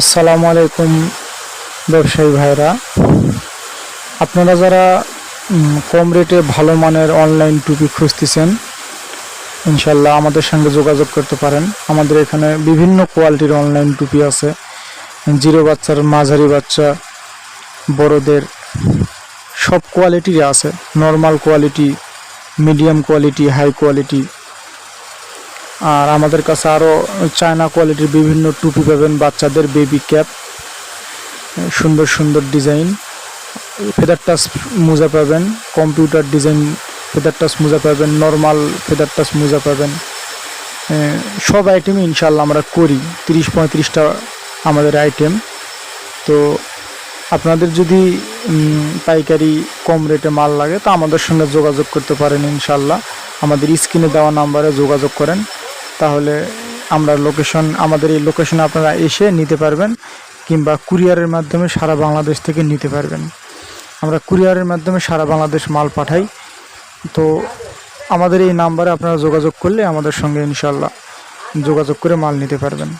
আসসালামু আলাইকুম ব্যবসায়ী ভাইরা। আপনারা যারা কম রেটে ভালো মানের অনলাইন টুপি খুঁজতেছেন ইনশাল্লাহ আমাদের সঙ্গে যোগাযোগ করতে পারেন। আমাদের এখানে বিভিন্ন কোয়ালিটির অনলাইন টুপি আছে। জিরো বাচ্চার, মাঝারি বাচ্চা, বড়দের সব কোয়ালিটির আছে। Normal quality medium quality high quality আর আমাদের কাছে আরও চায়না কোয়ালিটির বিভিন্ন টুপি পাবেন বাচ্চাদের বেবি ক্যাপ সুন্দর সুন্দর ডিজাইন ফেদার টাচ মোজা পাবেন কম্পিউটার ডিজাইন ফেদার টাচ মোজা পাবেন নর্মাল ফেদার টাচ মোজা পাবেন সব আইটেমই ইনশাল্লাহ আমরা করি, তিরিশ পঁয়ত্রিশটা আমাদের আইটেম তো আপনাদের যদি পাইকারি কম রেটে মাল লাগে, তো আমাদের সঙ্গে যোগাযোগ করতে পারেন ইনশাল্লাহ আমাদের স্ক্রিনে দেওয়া নাম্বারে যোগাযোগ করেন। তাহলে আমরা লোকেশন আমাদের এই লোকেশনে আপনারা এসে নিতে পারবেন, কিংবা কুরিয়ারের মাধ্যমে সারা বাংলাদেশ থেকে নিতে পারবেন। আমরা কুরিয়ারের মাধ্যমে সারা বাংলাদেশ মাল পাঠাই। তো আমাদের এই নাম্বারে আপনারা যোগাযোগ করলে আমাদের সঙ্গে ইনশাল্লাহ যোগাযোগ করে মাল নিতে পারবেন।